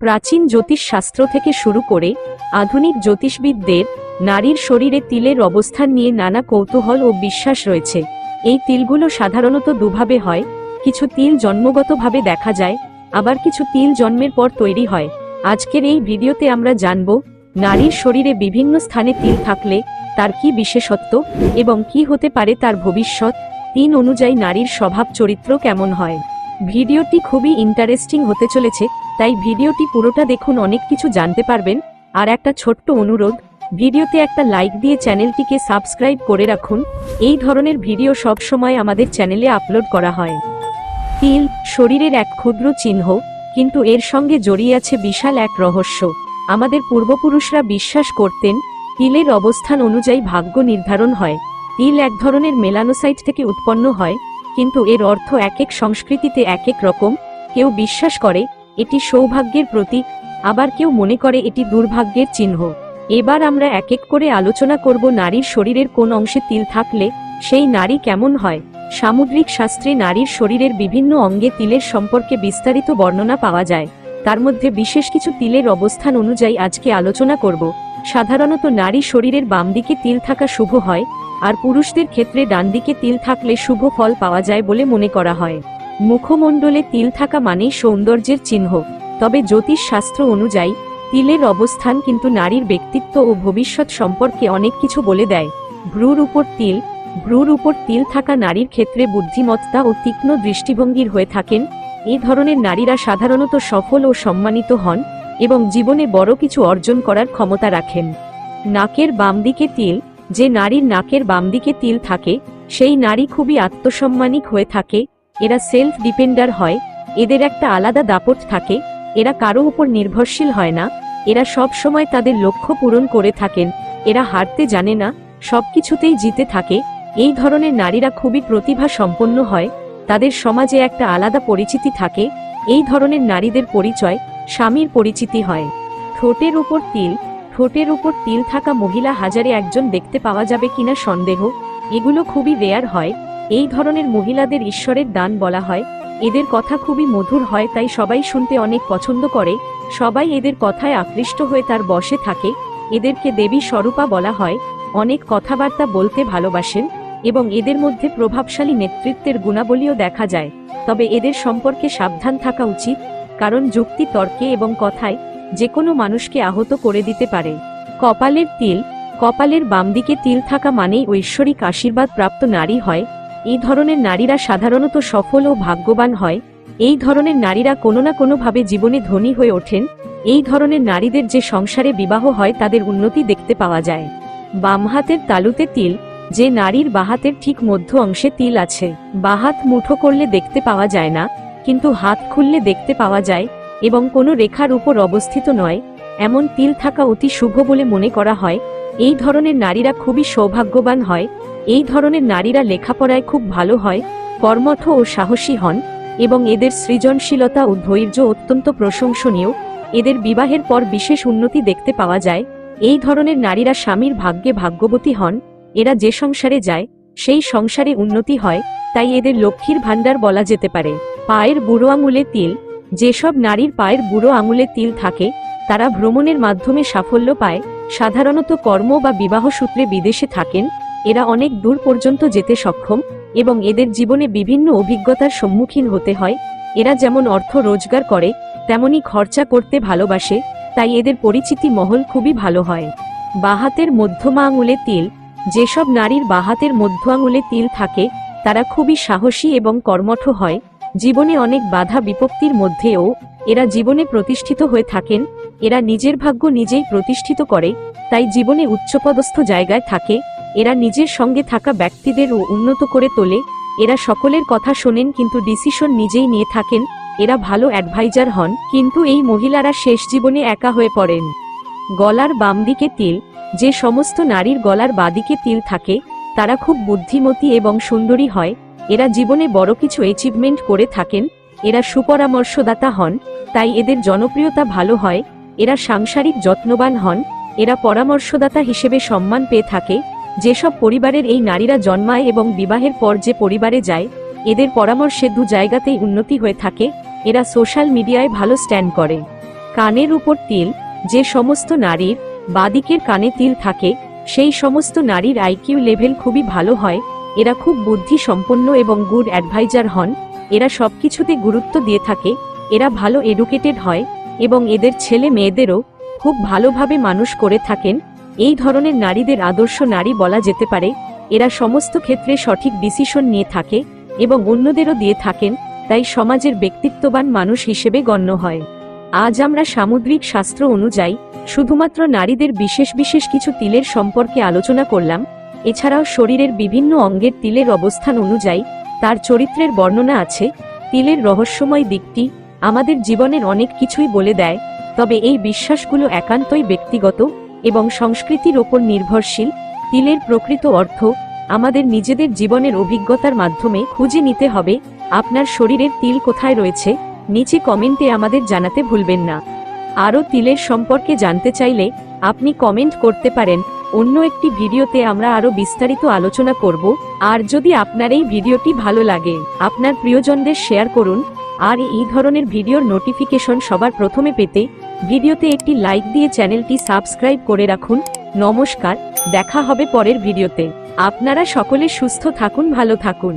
প্রাচীন জ্যোতিষশাস্ত্র থেকে শুরু করে আধুনিক জ্যোতিষবিদদের নারীর শরীরে তিলের অবস্থান নিয়ে নানা কৌতূহল ও বিশ্বাস রয়েছে। এই তিলগুলো সাধারণত দুভাবে হয়, কিছু তিল জন্মগতভাবে দেখা যায়, আবার কিছু তিল জন্মের পর তৈরি হয়। আজকের এই ভিডিওতে আমরা জানব, নারীর শরীরে বিভিন্ন স্থানে তিল থাকলে তার কি বিশেষত্ব এবং কি হতে পারে তার ভবিষ্যৎ। তিন অনুযায়ী নারীর স্বভাব চরিত্র কেমন হয়? ভিডিওটি খুবই ইন্টারেস্টিং হতে চলেছে, তাই ভিডিওটি পুরোটা দেখুন, অনেক কিছু জানতে পারবেন। আর একটা ছোট্ট অনুরোধ, ভিডিওতে একটা লাইক দিয়ে চ্যানেলটিকে সাবস্ক্রাইব করে রাখুন। এই ধরনের ভিডিও সব সময় আমাদের চ্যানেলে আপলোড করা হয়। তিল, শরীরের এক ক্ষুদ্র চিহ্ন, কিন্তু এর সঙ্গে জড়িয়ে আছে বিশাল এক রহস্য। আমাদের পূর্বপুরুষরা বিশ্বাস করতেন, তিলের অবস্থান অনুযায়ী ভাগ্য নির্ধারণ হয়। তিল এক ধরনের মেলানোসাইট থেকে উৎপন্ন হয় কিন্তু এর অর্থ এক এক সংস্কৃতিতে এক এক রকম। কেউ বিশ্বাস করে, এটি সৌভাগ্যের প্রতীক, আবার কেউ মনে করে এটি দুর্ভাগ্যের চিহ্ন। এবার আমরা এক এক করে আলোচনা করব নারীর শরীরের কোন অংশে তিল থাকলে সেই নারী কেমন হয়। সামুদ্রিক শাস্ত্রে নারীর শরীরের বিভিন্ন অঙ্গে তিলের সম্পর্কে বিস্তারিত বর্ণনা পাওয়া যায়। তার মধ্যে বিশেষ কিছু তিলের অবস্থান অনুযায়ী আজকে আলোচনা করব। সাধারণত নারী শরীরের বাম দিকে তিল থাকা শুভ হয় আর পুরুষদের ক্ষেত্রে ডান দিকে তিল থাকলে শুভ ফল পাওয়া যায় বলে মনে করা হয়। মুখমণ্ডলে তিল থাকা মানেই সৌন্দর্যের চিহ্ন। তবে জ্যোতিষ শাস্ত্র অনুযায়ী, তিলের অবস্থান কিন্তু নারীর ব্যক্তিত্ব ও ভবিষ্যৎ সম্পর্কে অনেক কিছু বলে দেয়। ভ্রুর উপর তিল, ভ্রুর উপর তিল থাকা নারীর ক্ষেত্রে বুদ্ধিমত্তা ও তীক্ষ্ণ দৃষ্টিভঙ্গির হয়ে থাকেন। এ ধরনের নারীরা সাধারণত সফল ও সম্মানিত হন এবং জীবনে বড় কিছু অর্জন করার ক্ষমতা রাখেন। নাকের বাম দিকে তিল যে নারীর নাকের বাম দিকে তিল থাকে, সেই নারী খুবই আত্মসম্মানিক হয়ে থাকে, এরা সেলফ ডিপেন্ডার হয়, এদের একটা আলাদা দাপট থাকে, এরা কারও উপর নির্ভরশীল হয় না, এরা সব সময় তাদের লক্ষ্য পূরণ করে থাকেন, এরা হারতে জানে না সবকিছুতেই জিতে থাকে, এই ধরনের নারীরা খুবই প্রতিভা সম্পন্ন হয়, তাদের সমাজে একটা আলাদা পরিচিতি থাকে, এই ধরনের নারীদের পরিচয় স্বামীর পরিচিতি হয়। ঠোঁটের উপর তিল ঠোঁটের উপর তিল থাকা মহিলা হাজারে একজন দেখতে পাওয়া যাবে কিনা সন্দেহ, এগুলো খুবই রেয়ার হয়, এই ধরনের মহিলাদের ঈশ্বরের দান বলা হয়, এদের কথা খুবই মধুর হয় তাই সবাই শুনতে অনেক পছন্দ করে, সবাই এদের কথায় আকৃষ্ট হয়ে তার বসে থাকে, এদেরকে দেবী স্বরূপা বলা হয়, অনেক কথাবার্তা বলতে ভালোবাসেন, এবং এদের মধ্যে প্রভাবশালী নেতৃত্বের গুণাবলীও দেখা যায়, তবে এদের সম্পর্কে সাবধান থাকা উচিত, কারণ যুক্তি তর্কে এবং কথায় যে কোনো মানুষকে আহত করে দিতে পারে। কপালের তিল, কপালের বাম দিকে তিল থাকা মানেই ঐশ্বরিক আশীর্বাদ প্রাপ্ত নারী হয়। এই ধরনের নারীরা সাধারণত সফল ও ভাগ্যবান হয়। এই ধরনের নারীরা কোনো না কোনোভাবে জীবনে ধনী হয়ে ওঠেন। এই ধরনের নারীদের যে সংসারে বিবাহ হয় তাদের উন্নতি দেখতে পাওয়া যায়। বাম হাতের তালুতে তিল, যে নারীর বাহাতের ঠিক মধ্য অংশে তিল আছে। বাহাত মুঠো করলে দেখতে পাওয়া যায় না, কিন্তু হাত খুললে দেখতে পাওয়া যায়। এবং কোনো রেখার উপর অবস্থিত নয়, এমন তিল থাকা অতি শুভ বলে মনে করা হয়। এই ধরনের নারীরা খুবই সৌভাগ্যবান হয়। এই ধরনের নারীরা লেখাপড়ায় খুব ভালো হয়, কর্মঠ ও সাহসী হন, এবং এদের সৃজনশীলতা ও ধৈর্য অত্যন্ত প্রশংসনীয়। এদের বিবাহের পর বিশেষ উন্নতি দেখতে পাওয়া যায়। এই ধরনের নারীরা স্বামীর ভাগ্যে ভাগ্যবতী হন। এরা যে সংসারে যায়, সেই সংসারে উন্নতি হয়, তাই এদের লক্ষ্মীর ভাণ্ডার বলা যেতে পারে। পায়ের বুড়ো আঙুলে তিল যেসব নারীর পায়ের বুড়ো আঙুলে তিল থাকে, তারা ভ্রমণের মাধ্যমে সাফল্য পায়। সাধারণত কর্ম বা বিবাহ সূত্রে বিদেশে থাকেন, এরা অনেক দূর পর্যন্ত যেতে সক্ষম এবং এদের জীবনে বিভিন্ন অভিজ্ঞতার সম্মুখীন হতে হয়। এরা যেমন অর্থ রোজগার করে, তেমনি খরচা করতে ভালোবাসে, তাই এদের পরিচিতি মহল খুবই ভালো হয়। বাহাতের মধ্যমা আঙুলে তিল, যেসব নারীর বাহাতের মধ্য আঙুলে তিল থাকে, তারা খুবই সাহসী এবং কর্মঠ হয়। জীবনে অনেক বাধা বিপত্তির মধ্যেও এরা জীবনে প্রতিষ্ঠিত হয়ে থাকেন, এরা নিজের ভাগ্য নিজেই প্রতিষ্ঠিত করে, তাই জীবনে উচ্চপদস্থ জায়গায় থাকে, এরা নিজের সঙ্গে থাকা ব্যক্তিদেরও উন্নত করে তোলে, এরা সকলের কথা শোনেন কিন্তু ডিসিশন নিজেই নিয়ে থাকেন, এরা ভালো অ্যাডভাইজার হন কিন্তু এই মহিলারা শেষ জীবনে একা হয়ে পড়েন। গলার বাম দিকে তিল, যে সমস্ত নারীর গলার বাদিকে তিল থাকে, তারা খুব বুদ্ধিমতী এবং সুন্দরী হয় এরা জীবনে বড় কিছু অ্যাচিভমেন্ট করে থাকেন, এরা সুপরামর্শদাতা হন, তাই এদের জনপ্রিয়তা ভালো হয়, এরা সাংসারিক যত্নবান হন, এরা পরামর্শদাতা হিসেবে সম্মান পেয়ে থাকে, যেসব পরিবারের এই নারীরা জন্মায় এবং বিবাহের পর যে পরিবারে যায়, এদের পরামর্শে দু জায়গাতেই উন্নতি হয়ে থাকে, এরা সোশ্যাল মিডিয়ায় ভালো স্ট্যান্ড করে। কানের উপর তিল, যে সমস্ত নারীর বাদিকের কানে তিল থাকে, সেই সমস্ত নারীর আইকিউ লেভেল খুবই ভালো হয় এরা খুব বুদ্ধি সম্পন্ন এবং গুড অ্যাডভাইজার হন, এরা সবকিছুতে গুরুত্ব দিয়ে থাকে, এরা ভালো এডুকেটেড হয়, এবং এদের ছেলে মেয়েদেরও খুব ভালোভাবে মানুষ করে থাকেন, এই ধরনের নারীদের আদর্শ নারী বলা যেতে পারে, এরা সমস্ত ক্ষেত্রে সঠিক ডিসিশন নিয়ে থাকে, এবং অন্যদেরও দিয়ে থাকেন, তাই সমাজের ব্যক্তিত্ববান মানুষ হিসেবে গণ্য হয়। আজ আমরা সামুদ্রিক শাস্ত্র অনুযায়ী, শুধুমাত্র নারীদের বিশেষ বিশেষ কিছু তিলের সম্পর্কে আলোচনা করলাম এছাড়াও শরীরের বিভিন্ন অঙ্গের তিলের অবস্থান অনুযায়ী, তার চরিত্রের বর্ণনা আছে, তিলের রহস্যময় দিকটি আমাদের জীবনের অনেক কিছুই বলে দেয়, তবে এই বিশ্বাসগুলো একান্তই ব্যক্তিগত এবং সংস্কৃতির ওপর নির্ভরশীল, তিলের প্রকৃত অর্থ আমাদের নিজেদের জীবনের অভিজ্ঞতার মাধ্যমে খুঁজে নিতে হবে, আপনার শরীরের তিল কোথায় রয়েছে, নিচে কমেন্টে আমাদের জানাতে ভুলবেন না। আরও তিলের সম্পর্কে জানতে চাইলে আপনি কমেন্ট করতে পারেন। অন্য একটি ভিডিওতে আমরা আরও বিস্তারিত আলোচনা করব। আর যদি আপনার এই ভিডিওটি ভালো লাগে, আপনার প্রিয়জনদের শেয়ার করুন। আর এই ধরনের ভিডিওর নোটিফিকেশন সবার প্রথমে পেতে ভিডিওতে একটি লাইক দিয়ে চ্যানেলটি সাবস্ক্রাইব করে রাখুন। নমস্কার, দেখা হবে পরের ভিডিওতে। আপনারা সকলে সুস্থ থাকুন, ভালো থাকুন।